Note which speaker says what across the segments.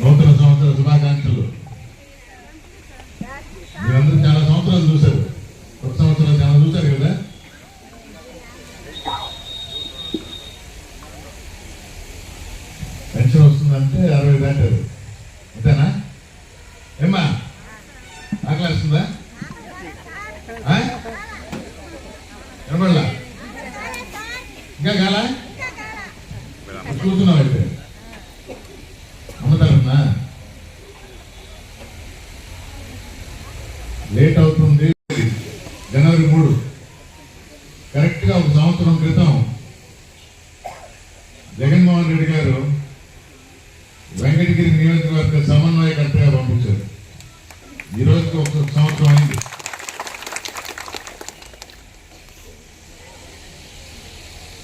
Speaker 1: నూతన సంవత్సర శుభాకాంక్షలు. మీరందరూ చాలా సంవత్సరాలు చూశారు. కొత్త సంవత్సరాలు చాలా చూశారు కదా? పెన్షన్ వస్తుందంటే అరవై దాటారు అంతేనా? ఏమ్మా? ఆకలి వస్తుందా? ఆ? ఇంకా కాలా? చూస్తున్నావు అయితే అమ్మతారన్నా లేట్ అవుతుంది జనవరి మూడు కరెక్ట్గా ఒక సంవత్సరం క్రితం జగన్మోహన్ రెడ్డి గారు వెంకటగిరి నియోజకవర్గ సమన్వయకర్తగా పంపించారు. ఈ రోజుకి ఒక సంవత్సరం అయింది.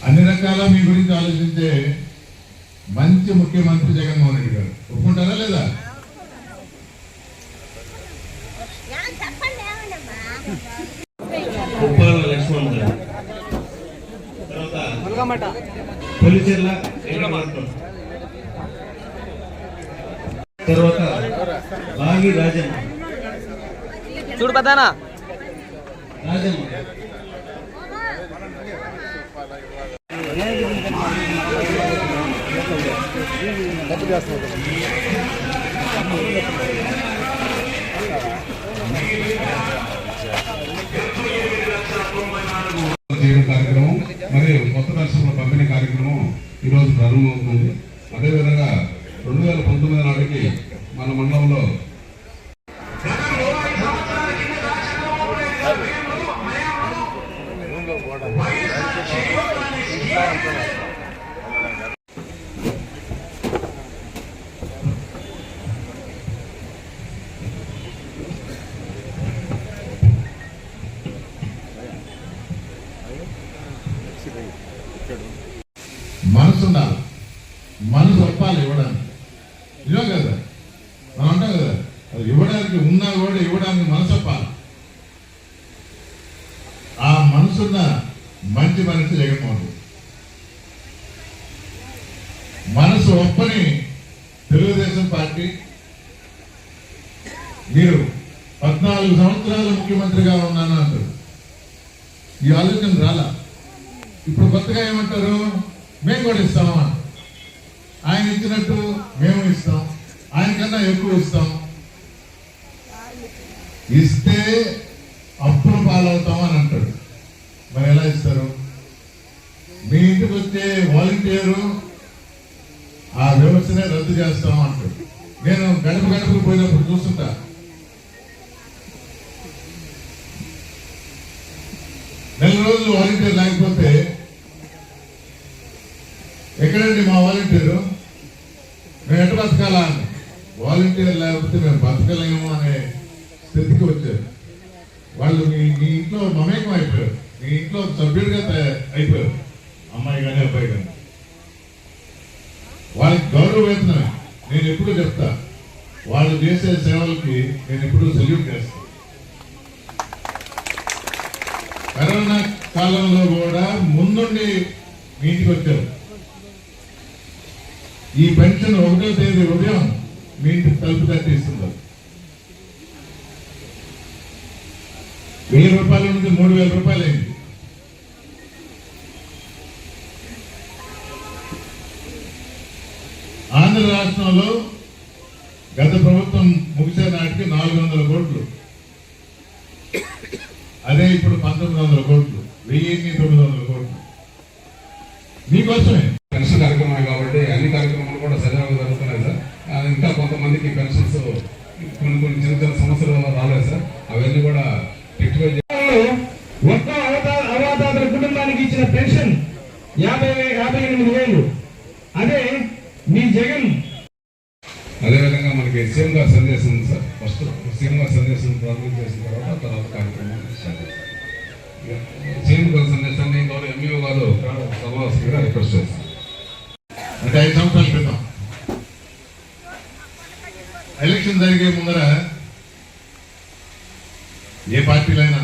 Speaker 1: అన్ని రకాల మీ గురించి ఆలోచించే మంచి ముఖ్యమంత్రి జగన్మోహన్ రెడ్డి గారు. ఒప్పుకుంటారా లేదా?
Speaker 2: ఉప్పాల లక్ష్మణ్ గారు. పులిచెర్ల వెంకటరత్నం తర్వాత బాగి రాజమ్మ.
Speaker 3: చూడు పెద్దనా.
Speaker 2: రాజమ్మ.
Speaker 1: మనసు ఉండాలి మనసు ఒప్పాలి ఇవ్వడానికి నిజం కదా మనం అంటాం కదా అది ఇవ్వడానికి ఉన్నా కూడా ఇవ్వడానికి మనసు ఒప్పాలి ఆ మనసున్న మంచి మనిషి జగన్మోహన్ రెడ్డి. మనసు ఒప్పని తెలుగుదేశం పార్టీ మీరు పద్నాలుగు సంవత్సరాలు ముఖ్యమంత్రిగా ఉన్నాను అంటారు. ఈ ఆలోచన రాలా? ఇప్పుడు కొత్తగా ఏమంటారు? మేము కూడా ఇస్తామా? ఆయన ఇచ్చినట్టు మేము ఇస్తాం. ఆయన కన్నా ఎక్కువ ఇస్తాం. ఇస్తే అప్పులు పాలవుతాం అని అంటాడు. మరి ఎలా ఇస్తారు? మీ ఇంటికి వచ్చే వాలంటీరు ఆ వ్యవస్థనే రద్దు చేస్తాం అంటాడు నేను గడప గడపకు పోయినప్పుడు చూస్తుంటా. నెల రోజులు వాలంటీర్ లేకపోతే ఎక్కడండి మా వాలంటీరు మేము ఎట్ట బతకాలా అని వాలంటీర్ లేకపోతే మేము బతకలేము అనే స్థితికి వచ్చారు. వాళ్ళు మీ మీ ఇంట్లో మమేకం అయిపోయారు. మీ ఇంట్లో సభ్యుడిగా అయిపోయారు. అమ్మాయి కానీ అబ్బాయి కానీ. వాళ్ళకి గౌరవ వేతనమే. నేను ఎప్పుడు చెప్తా వాళ్ళు చేసే సేవలకి నేను ఎప్పుడు సెల్యూట్ చేస్తాను కరోనా కాలంలో కూడా ముందుండి మీ ఇంటికి వచ్చారు. ఈ పెన్షన్ ఒకటో తేదీ ఉదయం మీ ఇంటికి తలుపు తట్టిస్తున్నారు వెయ్యి రూపాయల నుంచి మూడు వేల రూపాయలు అయింది. ఆంధ్ర రాష్ట్రంలో గత ప్రభుత్వం ముగిసే నాటికి నాలుగు వందల కోట్లు. అదే ఇప్పుడు పంతొమ్మిది వందల కోట్లు. వెయ్యి తొమ్మిది వందల కోట్లు. మీకోసమే.
Speaker 4: పెన్షన్ కార్యక్రమం కాబట్టి అన్ని కార్యక్రమాలు కూడా సజావుగా జరుగుతున్నాయి సార్. ఇంకా కొంతమందికి పెన్షన్స్ కొన్ని కొన్ని చిన్న చిన్న సమస్యలు రాలేదు సార్. అవన్నీ కూడా రెక్టిఫై
Speaker 5: ఒక్క అవతా అవాతాతల కుటుంబానికి ఇచ్చిన పెన్షన్ యాభై వే- యాభై ఎనిమిది వేలు అదే మీ జగన్.
Speaker 4: అదేవిధంగా మనకి సీఎం గారి సందేశం ఉంది సార్. ఫస్ట్ సీఎం గారి సందేశం ప్రారంభం చేసిన తర్వాత తర్వాత కార్యక్రమం సీఎం గారి సందేశాన్ని గౌరవ ఎంఈఓ గారు సభావాసంగా రిక్వెస్ట్ చేస్తాం
Speaker 1: అంటే ఐదు సంవత్సరాల క్రితం. ఎలక్షన్ జరిగే ముందర ఏ పార్టీలైనా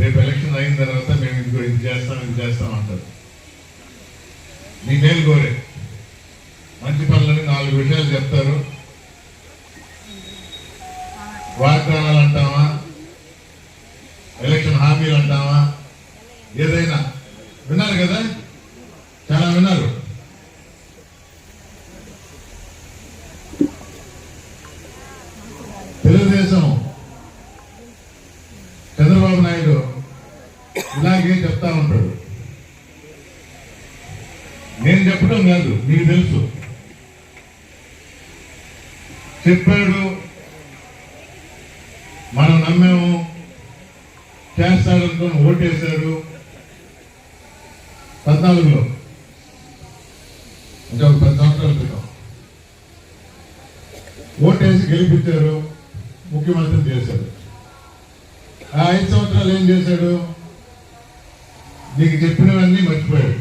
Speaker 1: రేపు ఎలక్షన్ అయిన తర్వాత మేము ఇది ఇది చేస్తాం ఇది చేస్తాం అంటారు. మీ మేలు కోరే. మంచి పనులని నాలుగు విషయాలు చెప్తారు. వాగ్దానాలు అంటామా ఎలక్షన్ హామీలు అంటామా ఏదైనా. విన్నారు కదా? చాలా విన్నారు. తెలుగుదేశం చంద్రబాబు నాయుడు ఇలాగే చెప్తా ఉంటాడు. నేను చెప్పడం కాదు మీకు తెలుసు. చెప్పాడు. మనం నమ్మాము. చేస్తాడనుకొని ఓటేశాడు పద్నాలుగులో. అంటే ఒక పది సంవత్సరాల క్రితం. ఓటేసి గెలిపించారు. ముఖ్యమంత్రి చేశాడు ఆ ఐదు సంవత్సరాలు ఏం చేశాడు? నీకు చెప్పినవన్నీ మర్చిపోయాడు.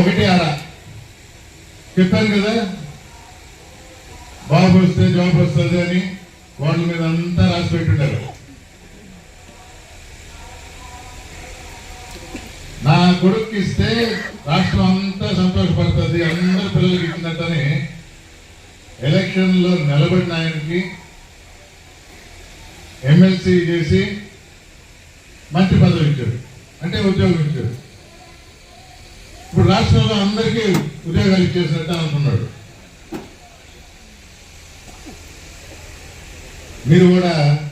Speaker 1: ఒకటి ఆడ చెప్పాను కదా? బాబు వస్తే జాబ్ వస్తుంది అని వాళ్ళ మీద అంతా రాసి పెట్టుంటారు. నా కొడుకు ఇస్తే రాష్ట్రం అంతా సంతోషపడుతుంది అందరు పిల్లలకి ఇచ్చినట్టని ఎలక్షన్లో నిలబడిన ఆయనకి ఎమ్మెల్సీ చేసి మంచి పదవి ఇచ్చారు. అంటే ఉద్యోగం ఇచ్చారు. ఇప్పుడు రాష్ట్రంలో అందరికీ ఉద్యోగాలు ఇచ్చేసినట్టు అనుకున్నాడు. మీరు కూడా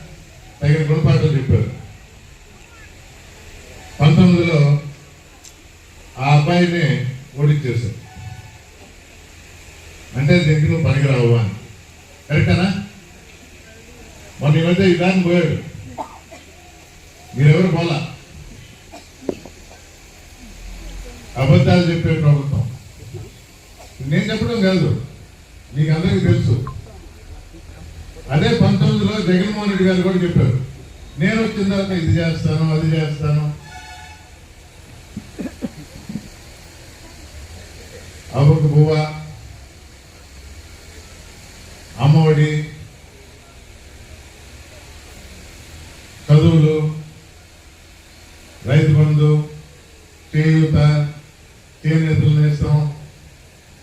Speaker 1: తగిన గుణపాఠం చెప్పారు. పంతొమ్మిదిలో ఆ అబ్బాయిని ఓడించేశారు. అంటే దీనికి నువ్వు పనికిరావు అని. కరెక్టేనా? మొన్న ఈ మధ్య ఇదాన్ని పోయాడు. మీరెవరు పోలా? అబద్ధాలు చెప్పే ప్రభుత్వం. నేను చెప్పడం కాదు. మీకు అందరికీ తెలుసు. అదే పంతొమ్మిదిలో జగన్మోహన్ రెడ్డి గారు కూడా చెప్పారు. నేను వచ్చిన తర్వాత ఇది చేస్తాను అది చేస్తాను. అవ్వకు బువ్వ అమ్మఒడి చదువులు రైతు బంధు చేయూత చేనేతలు నేస్తాం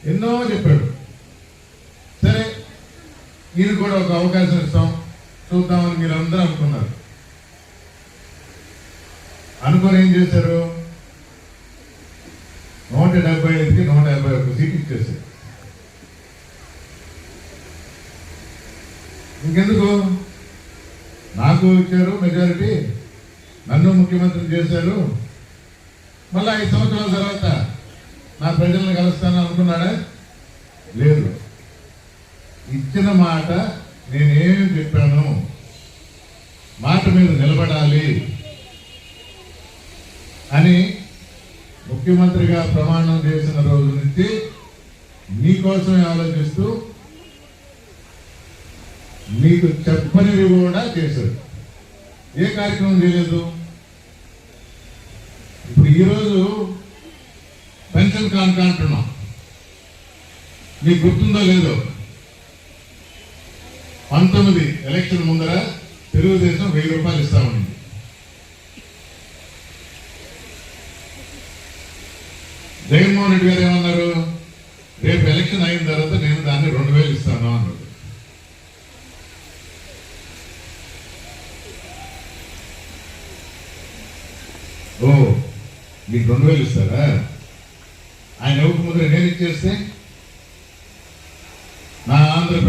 Speaker 1: ఎన్నో చెప్పాడు సరే మీరు కూడా ఒక అవకాశం ఇస్తాం. చూద్దామని మీరు అందరూ అనుకున్నారు. అనుకుని ఏం చేశారు? నూట డెబ్బై ఐదుకి నూట యాభై ఒక్క సీట్ ఇచ్చేసారు ఇంకెందుకు? నాకు ఇచ్చారు మెజారిటీ. నన్ను ముఖ్యమంత్రిని చేశారు. మళ్ళీ ఐదు సంవత్సరాల తర్వాత నా ప్రజలను కలుస్తాను అనుకున్నాడా? లేదు. ఇచ్చిన మాట నేనేం చెప్పాను? మాట మీద నిలబడాలి అని ముఖ్యమంత్రిగా ప్రమాణం చేసిన రోజు నుంచి మీకోసమే ఆలోచిస్తూ మీకు చెప్పనివి కూడా చేశారు. ఏ కార్యక్రమం చేయలేదు? ఇప్పుడు ఈరోజు పెన్షన్ కానుక అంటున్నాం మీకు గుర్తుందో లేదో? పంతొమ్మిది ఎలక్షన్ ముందర తెలుగుదేశం వెయ్యి రూపాయలు ఇస్తామని జగన్మోహన్ రెడ్డి గారు ఏమన్నారు? రేపు ఎలక్షన్ అయిన తర్వాత నేను దాన్ని రెండు వేలు ఇస్తాను అన్నారు. ఓ మీకు రెండు వేలు ఇస్తారా? ఆయన ఎవరికి ముందర నేను ఇచ్చేస్తే నా ఆంధ్రప్రదేశ్